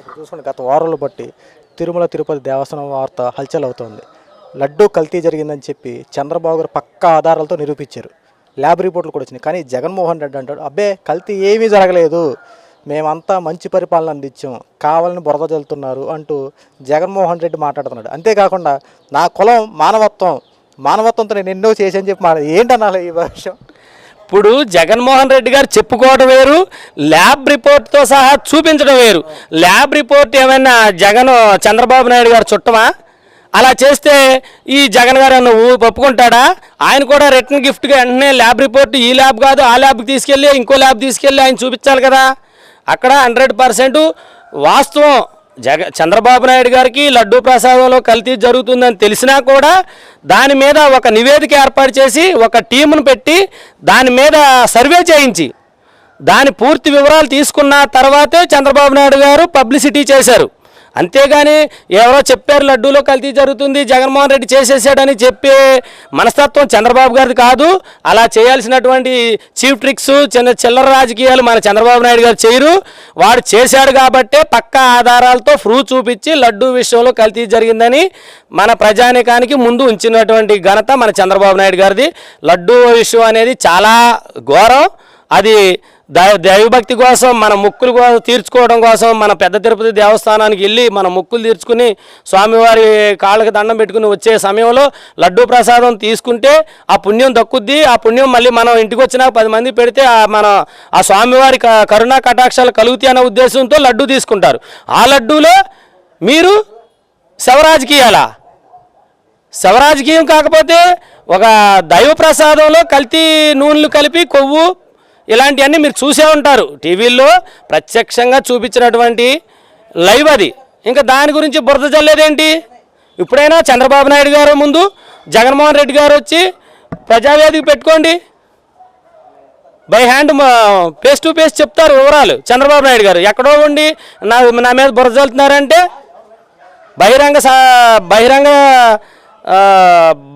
ఇప్పుడు చూసుకోండి గత వారాలు బట్టి తిరుమల తిరుపతి దేవస్థానం వార్త హల్చల్ అవుతోంది లడ్డూ కల్తీ జరిగిందని చెప్పి చంద్రబాబు గారు పక్కా ఆధారాలతో నిరూపించారు. ల్యాబ్ రిపోర్ట్లు కూడా వచ్చినాయి. కానీ జగన్మోహన్ రెడ్డి అంటాడు అబ్బే కల్తీ ఏమీ జరగలేదు. మేమంతా మంచి పరిపాలన అందించాం. కావాలని బురద చల్లుతున్నారు అంటూ జగన్మోహన్ రెడ్డి మాట్లాడుతున్నాడు. అంతేకాకుండా నా కులం మానవత్వం. మానవత్వంతో నేను ఎన్నో చేశాను చెప్పి మాట ఏంటనాలి ఈ విషయం ఇప్పుడు జగన్మోహన్ రెడ్డి గారు చెప్పుకోవడం వేరు ల్యాబ్ రిపోర్ట్తో సహా చూపించడం వేరు. ల్యాబ్ రిపోర్ట్ ఏమైనా జగన్ చంద్రబాబు నాయుడు గారు చుట్టమా? అలా చేస్తే ఈ జగన్ గారు నువ్వు ఒప్పుకుంటాడా? ఆయన కూడా రిటర్న్ గిఫ్ట్గా వెంటనే ల్యాబ్ రిపోర్ట్ ఈ ల్యాబ్ కాదు ఆ ల్యాబ్కి తీసుకెళ్ళి ఇంకో ల్యాబ్ తీసుకెళ్ళి ఆయన చూపించాలి కదా? అక్కడ హండ్రెడ్ పర్సెంట్ వాస్తవం. జగ చంద్రబాబు నాయుడు గారికి లడ్డూ ప్రసాదంలో కల్తీ జరుగుతుందని తెలిసినా కూడా దాని మీద ఒక నివేదిక ఏర్పాటు చేసి ఒక టీమును పెట్టి దాని మీద సర్వే చేయించి దాని పూర్తి వివరాలు తీసుకున్న తర్వాతే చంద్రబాబు నాయుడు గారు పబ్లిసిటీ చేశారు. అంతేగాని ఎవరో చెప్పారు లడ్డూలో కల్తీ జరుగుతుంది జగన్మోహన్ రెడ్డి చేసేసాడని చెప్పే మనస్తత్వం చంద్రబాబు గారిది కాదు. అలా చేయాల్సినటువంటి చీఫ్ ట్రిక్స్ చిన్న చిల్లర రాజకీయాలు మన చంద్రబాబు నాయుడు గారు చేయరు. వాడు చేశాడు కాబట్టే పక్కా ఆధారాలతో ప్రూఫ్ చూపించి లడ్డూ విషయంలో కల్తీ జరిగిందని మన ప్రజానికానికి ముందు ఉంచినటువంటి ఘనత మన చంద్రబాబు నాయుడు గారిది. లడ్డూ విషయం అనేది చాలా ఘోరం. అది దైవభక్తి కోసం మన ముక్కులు కోసం తీర్చుకోవడం కోసం మన పెద్ద తిరుపతి దేవస్థానానికి వెళ్ళి మన ముక్కులు తీర్చుకుని స్వామివారి కాళ్ళకి దండం పెట్టుకుని వచ్చే సమయంలో లడ్డూ ప్రసాదం తీసుకుంటే ఆ పుణ్యం దక్కుద్ది. ఆ పుణ్యం మళ్ళీ మనం ఇంటికి వచ్చినాక పది మంది పెడితే ఆ మన ఆ స్వామివారి క- కరుణా కటాక్షాలు కలుగుతాయి అనే ఉద్దేశంతో లడ్డు తీసుకుంటారు. ఆ లడ్డూలో మీరు శవరాజకీయాలా. శవరాజకీయం కాకపోతే ఒక దైవ ప్రసాదంలో కల్తీ నూనెలు కలిపి కొవ్వు ఇలాంటివన్నీ మీరు చూసే ఉంటారు. టీవీల్లో ప్రత్యక్షంగా చూపించినటువంటి లైవ్ అది. ఇంకా దాని గురించి బురద జల్లేదేంటి? ఇప్పుడైనా చంద్రబాబు నాయుడు గారు ముందు జగన్మోహన్ రెడ్డి గారు వచ్చి ప్రజావేదిక పెట్టుకోండి. By hand face to face చెప్తారు వివరాలు. చంద్రబాబు నాయుడు గారు ఎక్కడో ఉండి నా నా మీద బురద జల్లుతున్నారంటే బహిరంగ సా- బహిరంగ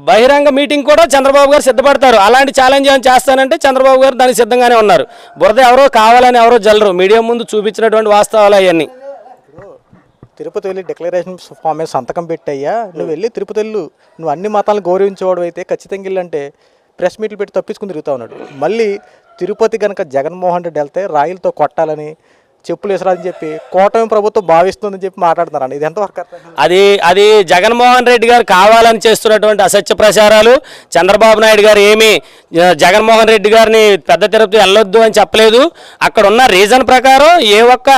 బహిరంగ మీటింగ్ కూడా చంద్రబాబు గారు సిద్ధపడతారు. అలాంటి ఛాలెంజ్ ఏమైనా చేస్తానంటే చంద్రబాబు గారు దానికి సిద్ధంగానే ఉన్నారు. బురద ఎవరో కావాలని ఎవరో జల్లరు. మీడియా ముందు చూపించినటువంటి వాస్తవాలు అవన్నీ. తిరుపతి వెళ్ళి డిక్లరేషన్ ఫామ్ మీద సంతకం పెట్టయ్యా. నువ్వు వెళ్ళి తిరుపతి వెళ్ళు. నువ్వు అన్ని మతాలను గౌరవించేవాడు అయితే ఖచ్చితంగా వెళ్ళంటే ప్రెస్ మీట్లు పెట్టి తప్పించుకుని తిరుగుతా ఉన్నాడు. మళ్ళీ తిరుపతి కనుక జగన్మోహన్ రెడ్డి వెళ్తే రాయిలతో కొట్టాలని చెప్పులు విసరాలని చెప్పి కూటమి ప్రభుత్వం భావిస్తుందని చెప్పి మాట్లాడుతున్నారండి. ఇది ఎంతవరకు అది అది జగన్మోహన్ రెడ్డి గారు కావాలని చేస్తున్నటువంటి అసత్య ప్రచారాలు చంద్రబాబు నాయుడు గారు ఏమి జగన్మోహన్ రెడ్డి గారిని పెద్ద తిరుపతి వెళ్ళొద్దు అని చెప్పలేదు. అక్కడ ఉన్న రీజన్ ప్రకారం ఏ ఒక్క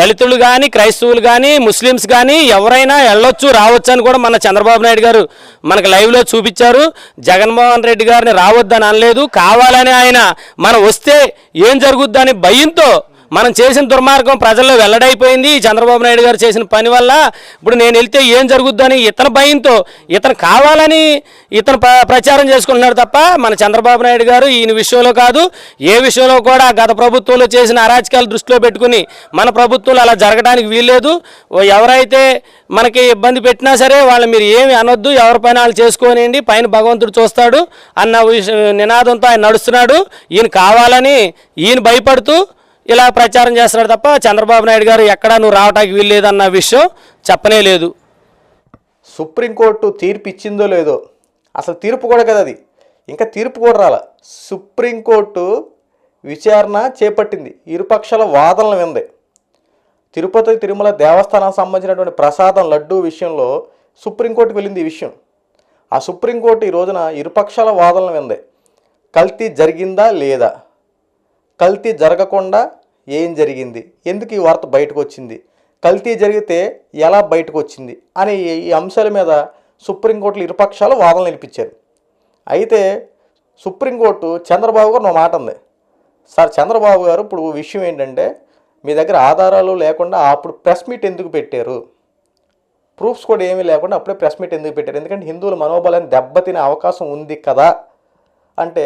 దళితులు కానీ క్రైస్తవులు కానీ ముస్లిమ్స్ కానీ ఎవరైనా వెళ్ళొచ్చు రావచ్చు అని కూడా మన చంద్రబాబు నాయుడు గారు మనకు లైవ్లో చూపించారు. జగన్మోహన్ రెడ్డి గారిని రావద్దని అనలేదు. కావాలని ఆయన మనం వస్తే ఏం జరుగుద్దని భయంతో మనం చేసిన దుర్మార్గం ప్రజల్లో వెల్లడైపోయింది. చంద్రబాబు నాయుడు గారు చేసిన పని వల్ల ఇప్పుడు నేను వెళ్తే ఏం జరుగుద్దని ఇతని భయంతో ఇతను కావాలని ఇతను ప్ర- ప్రచారం చేసుకుంటున్నాడు తప్ప మన చంద్రబాబు నాయుడు గారు ఈయన విషయంలో కాదు. ఏ విషయంలో కూడా గత ప్రభుత్వంలో చేసిన అరాచకాలు దృష్టిలో పెట్టుకుని మన ప్రభుత్వంలో అలా జరగడానికి వీల్లేదు. ఎవరైతే మనకి ఇబ్బంది పెట్టినా సరే వాళ్ళు మీరు ఏమి అనొద్దు ఎవరి పైన వాళ్ళు చేసుకోనివ్వండి పైన భగవంతుడు చూస్తాడు అన్న నినాదంతో ఆయన నడుస్తున్నాడు. ఈయన కావాలని ఈయన భయపడుతూ ఇలా ప్రచారం చేస్తున్నాడు తప్ప చంద్రబాబు నాయుడు గారు ఎక్కడా నువ్వు రావటానికి వీల్లేదన్న విషయం చెప్పనే లేదు. సుప్రీంకోర్టు తీర్పు ఇచ్చిందో లేదో అసలు తీర్పు కూడా కదా అది? ఇంకా తీర్పు కూడా రాల. సుప్రీంకోర్టు విచారణ చేపట్టింది. ఇరుపక్షాల వాదనలు వింది. తిరుపతి తిరుమల దేవస్థానానికి సంబంధించినటువంటి ప్రసాదం లడ్డూ విషయంలో సుప్రీంకోర్టుకు వెళ్ళింది ఈ విషయం. ఆ సుప్రీంకోర్టు ఈ రోజున ఇరుపక్షాల వాదనలు వింది. కల్తీ జరిగిందా లేదా? కల్తీ జరగకుండా ఏం జరిగింది? ఎందుకు ఈ వార్త బయటకు వచ్చింది కల్తీ జరిగితే ఎలా బయటకు వచ్చింది అనే ఈ- అంశాల మీద సుప్రీంకోర్టులు ఇరుపక్షాలు వాదనలు వినిపించారు. అయితే సుప్రీంకోర్టు చంద్రబాబు గారు నా మాట ఉంది సార్ చంద్రబాబు గారు ఇప్పుడు విషయం ఏంటంటే మీ దగ్గర ఆధారాలు లేకుండా అప్పుడు ప్రెస్ మీట్ ఎందుకు పెట్టారు? ప్రూఫ్స్ కూడా ఏమీ లేకుండా అప్పుడే ప్రెస్ మీట్ ఎందుకు పెట్టారు? ఎందుకంటే హిందువుల మనోబలాన్ని దెబ్బతినే అవకాశం ఉంది కదా అంటే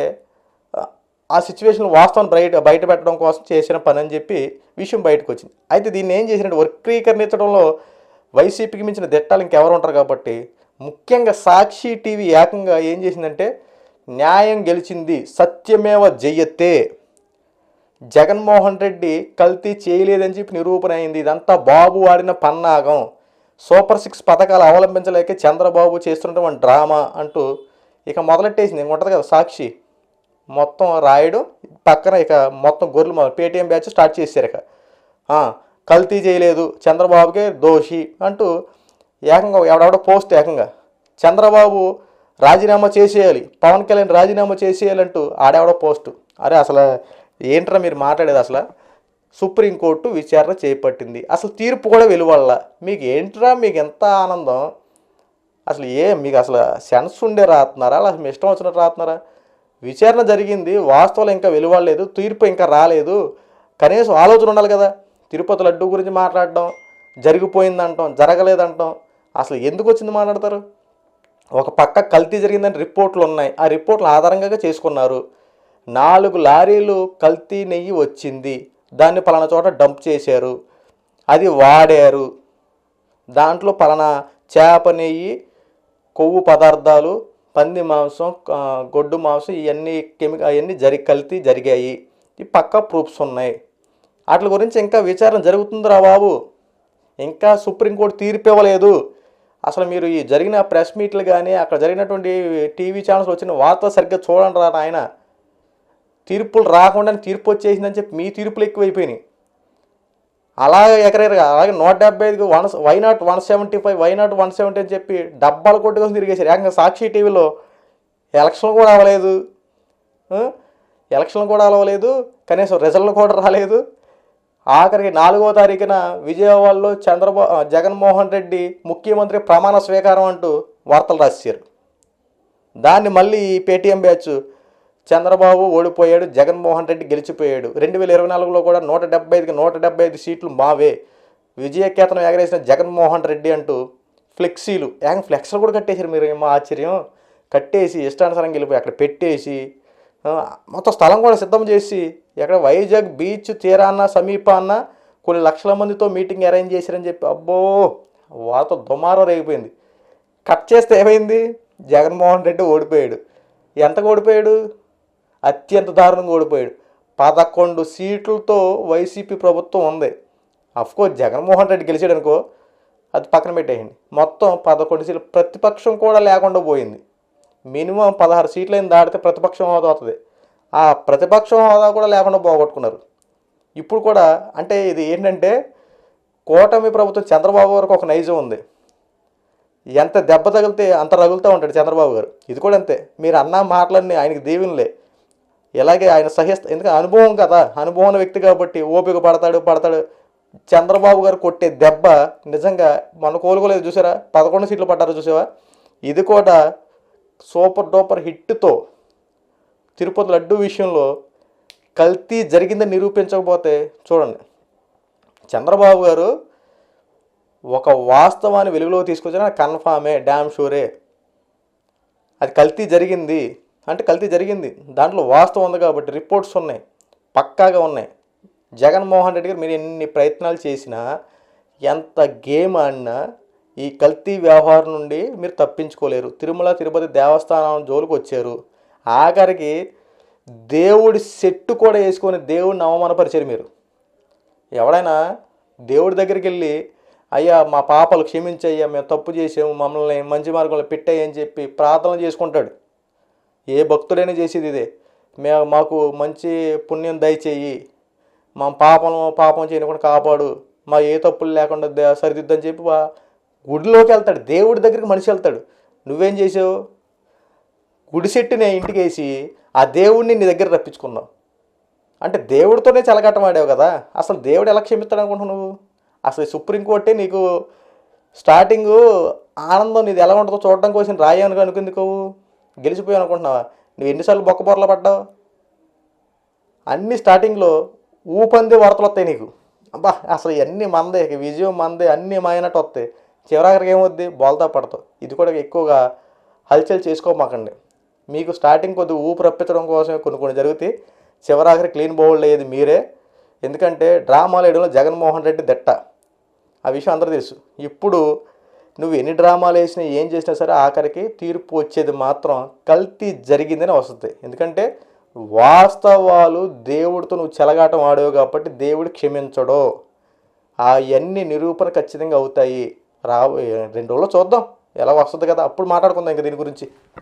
ఆ, సిచ్యువేషన్ వాస్తవం బయట బయట పెట్టడం కోసం చేసిన పని అని చెప్పి విషయం బయటకు వచ్చింది. అయితే దీన్ని ఏం చేసినట్టు వక్రీకరించడంలో వైసీపీకి మించిన దిట్టాలు ఇంకెవరు ఉంటారు కాబట్టి ముఖ్యంగా సాక్షి టీవీ ఏకంగా ఏం చేసిందంటే న్యాయం గెలిచింది సత్యమేవ జయతే జగన్మోహన్ రెడ్డి కల్తీ చేయలేదని చెప్పి నిరూపణ అయింది. ఇదంతా బాబు వాడిన పన్నాగం. సూపర్ సిక్స్ పథకాలు అవలంబించలేక చంద్రబాబు చేస్తున్నటువంటి డ్రామా అంటూ ఇక మొదలెట్టేసింది. ఉంటుంది కదా సాక్షి. మొత్తం రాయడం పక్కన ఇక మొత్తం గొర్రెలు మొదలు పేటీఎం బ్యాచ్ స్టార్ట్ చేశారు ఇక. కల్తీ చేయలేదు చంద్రబాబుకే దోషి అంటూ ఏకంగా ఎవడెవడో పోస్ట్ ఏకంగా. చంద్రబాబు రాజీనామా చేసేయాలి పవన్ కళ్యాణ్ రాజీనామా చేసేయాలంటూ ఆడెవడ పోస్టు. అరే అసలు ఏంట్రా మీరు మాట్లాడేది అసలు? సుప్రీంకోర్టు విచారణ చేపట్టింది. అసలు తీర్పు కూడా వెలువల్ల మీకు ఏంట్రా మీకు ఎంత ఆనందం? అసలు ఏ మీకు అసలు సెన్స్ ఉండే రాస్తున్నారా అలా మీ ఇష్టం వచ్చినట్టు రాస్తున్నారా విచారణ జరిగింది వాస్తవాలు ఇంకా వెలువడలేదు తీర్పు ఇంకా రాలేదు. కనీసం ఆలోచన ఉండాలి కదా. తిరుపతి లడ్డు గురించి మాట్లాడడం జరిగిపోయిందంటాం జరగలేదంటాం. అసలు ఎందుకు వచ్చింది మాట్లాడతారు? ఒక పక్క కల్తీ జరిగిందని రిపోర్ట్లు ఉన్నాయి. ఆ రిపోర్ట్లు ఆధారంగా చేసుకున్నారు. నాలుగు లారీలు కల్తీ నెయ్యి వచ్చింది. దాన్ని పలానా చోట డంప్ చేశారు. అది వాడారు. దాంట్లో పలానా చేప నెయ్యి కొవ్వు పదార్థాలు పంది మాంసం గొడ్డు మాంసం ఇవన్నీ కెమికల్ అవన్నీ జరి కల్తీ జరిగాయి. ఈ పక్క ప్రూఫ్స్ ఉన్నాయి. వాటి గురించి ఇంకా విచారణ జరుగుతుందిరా బాబు. ఇంకా సుప్రీంకోర్టు తీర్పు ఇవ్వలేదు. అసలు మీరు ఈ జరిగిన ప్రెస్ మీట్లు కానీ అక్కడ జరిగినటువంటి టీవీ ఛానల్స్ వచ్చిన వార్తలు సరిగ్గా చూడండి రా నాయన. తీర్పులు రాకుండా తీర్పు వచ్చేసిందని చెప్పి మీ తీర్పులు ఎక్కువైపోయినాయి. అలాగే ఎకరెకరగా అలాగే నూట డెబ్బై ఐదుకి one why not one seventy five why not one seventy అని చెప్పి డబ్బాలు కొట్టుకొని తిరిగేశారు. ఏకంగా సాక్షి టీవీలో ఎలక్షన్లు కూడా అవ్వలేదు. ఎలక్షన్లు కూడా అవ్వలేదు. కనీసం రిజల్ట్ కూడా రాలేదు. ఆఖరికి నాలుగో తారీఖున విజయవాడలో చంద్రబాబు జగన్మోహన్ రెడ్డి ముఖ్యమంత్రి ప్రమాణ స్వీకారం అంటూ వార్తలు రాశారు. దాన్ని మళ్ళీ ఈ పేటీఎం బ్యాచ్ చంద్రబాబు ఓడిపోయాడు జగన్మోహన్ రెడ్డి గెలిచిపోయాడు. రెండు వేల ఇరవై నాలుగులో కూడా నూట డెబ్బై ఐదుకి నూట డెబ్బై ఐదు సీట్లు మావే. విజయకేతనం ఎగరేసిన జగన్మోహన్ రెడ్డి అంటూ ఫ్లెక్సీలు. యాంగ్ ఫ్లెక్స్లు కూడా కట్టేశారు మీరు ఏమో ఆశ్చర్యం. కట్టేసి ఇష్టానుసారం వెళ్ళిపోయి అక్కడ పెట్టేసి మొత్తం స్థలం కూడా సిద్ధం చేసి ఎక్కడ వైజాగ్ బీచ్ తీరాన్న సమీపాన్న కొన్ని లక్షల మందితో మీటింగ్ అరేంజ్ చేశారని చెప్పి అబ్బో వార్త దుమారం రేగిపోయింది. కట్ చేస్తే ఏమైంది? జగన్మోహన్ రెడ్డి ఓడిపోయాడు. ఎంతకు ఓడిపోయాడు? అత్యంత దారుణంగా ఓడిపోయాడు. పదకొండు సీట్లతో వైసీపీ ప్రభుత్వం ఉంది. అఫ్కోర్స్ జగన్మోహన్ రెడ్డి గెలిచాడు అనుకో అది పక్కన పెట్టేయండి. మొత్తం పదకొండు సీట్లు ప్రతిపక్షం కూడా లేకుండా పోయింది. మినిమం పదహారు సీట్లైన దాటితే ప్రతిపక్షం హోదా అవుతుంది. ఆ ప్రతిపక్షం హోదా కూడా లేకుండా పోగొట్టుకున్నారు. ఇప్పుడు కూడా అంటే ఇది ఏంటంటే కూటమి ప్రభుత్వం చంద్రబాబు వరకు ఒక నైజం ఉంది. ఎంత దెబ్బ తగిలితే అంత రగులుతూ ఉంటాడు చంద్రబాబు గారు. ఇది కూడా అంతే. మీరు అన్న మాటలన్నీ ఆయనకి దీవెనలే. ఇలాగే ఆయన సహిస్త ఎందుకంటే అనుభవం కదా అనుభవం వ్యక్తి కాబట్టి ఓపిక పడతాడు పడతాడు. చంద్రబాబు గారు కొట్టే దెబ్బ నిజంగా మన కోలుకోలేదు చూసారా? పదకొండు సీట్లు పడ్డారు చూసావా? ఇది కూడా సూపర్ డూపర్ హిట్తో తిరుపతి లడ్డు విషయంలో కల్తీ జరిగిందని నిరూపించకపోతే చూడండి. చంద్రబాబు గారు ఒక వాస్తవాన్ని వెలుగులోకి తీసుకొచ్చిన కన్ఫామే డ్యామ్ షూరే. అది కల్తీ జరిగింది. అంటే కల్తీ జరిగింది. దాంట్లో వాస్తవం ఉంది కాబట్టి రిపోర్ట్స్ ఉన్నాయి. పక్కాగా ఉన్నాయి. జగన్మోహన్ రెడ్డి గారు మీరు ఎన్ని ప్రయత్నాలు చేసినా ఎంత గేమ్ ఆడినా ఈ కల్తీ వ్యవహారం నుండి మీరు తప్పించుకోలేరు. తిరుమల తిరుపతి దేవస్థానం జోలికి వచ్చారు. ఆఖరికి దేవుడి సెట్టు కూడా వేసుకొని దేవుడిని అవమానపరిచారు మీరు. ఎవడైనా దేవుడి దగ్గరికి వెళ్ళి అయ్యా మా పాపలు క్షమించయ్యా మేము తప్పు చేసాము మమ్మల్ని మంచి మార్గంలో పెట్టాయని చెప్పి ప్రార్థన చేసుకుంటాడు. ఏ భక్తుడైనా చేసేది ఇదే. మే మాకు మంచి పుణ్యం దయచేయి. మా పాపం పాపం చేయకుండా కాపాడు. మా ఏ తప్పులు లేకుండా సరిదిద్దని చెప్పి గుడిలోకి వెళ్తాడు. దేవుడి దగ్గరికి మనిషి వెళ్తాడు. నువ్వేం చేసావు? గుడి సెట్టుని ఇంటికి వేసి ఆ దేవుడిని నీ దగ్గర రప్పించుకుందాం. అంటే దేవుడితోనే చెలగట్టం ఆడావు కదా. అసలు దేవుడు ఎలా క్షమిస్తాడు అనుకుంటున్నావు నువ్వు? అసలు సుప్రీంకోర్టే నీకు స్టార్టింగ్ ఆనందం. నీది ఎలా ఉంటుందో చూడడం కోసం రాయను అనుకుందుకోవు గెలిచిపోయావు అనుకుంటున్నావా? నువ్వు ఎన్నిసార్లు బొక్కబొరలు పడ్డావు? అన్ని స్టార్టింగ్లో ఊపంది వార్తలు వస్తాయి నీకు. అబ్బా అసలు ఇవన్నీ మందే విజయం మందే అన్నీ మాయనట్టు వస్తాయి. చివరాఖరికి ఏమొద్ది? బోల్తా పడతావు. ఇది కూడా ఎక్కువగా హల్చల్ చేసుకోమాకండి. మీకు స్టార్టింగ్ కొద్ది ఊపు రప్పించడం కోసమే కొన్ని కొన్ని జరుగుతాయి. చివరాఖరి క్లీన్ బౌల్డ్ అయ్యేది మీరే. ఎందుకంటే డ్రామాలు వేయడంలో జగన్మోహన్ రెడ్డి దెట్ట. ఆ విషయం అందరూ తెలుసు. ఇప్పుడు నువ్వు ఎన్ని డ్రామాలు వేసినా ఏం చేసినా సరే ఆఖరికి తీర్పు వచ్చేది మాత్రం కల్తీ జరిగిందని వస్తుంది. ఎందుకంటే వాస్తవాలు దేవుడితో నువ్వు చెలగాటం ఆడావు కాబట్టి దేవుడు క్షమించడు. అవన్నీ నిరూపణ ఖచ్చితంగా అవుతాయి. రా రెండు రోజుల్లో చూద్దాం. ఎలా వస్తుంది కదా? అప్పుడు మాట్లాడుకుందాం ఇంకా దీని గురించి.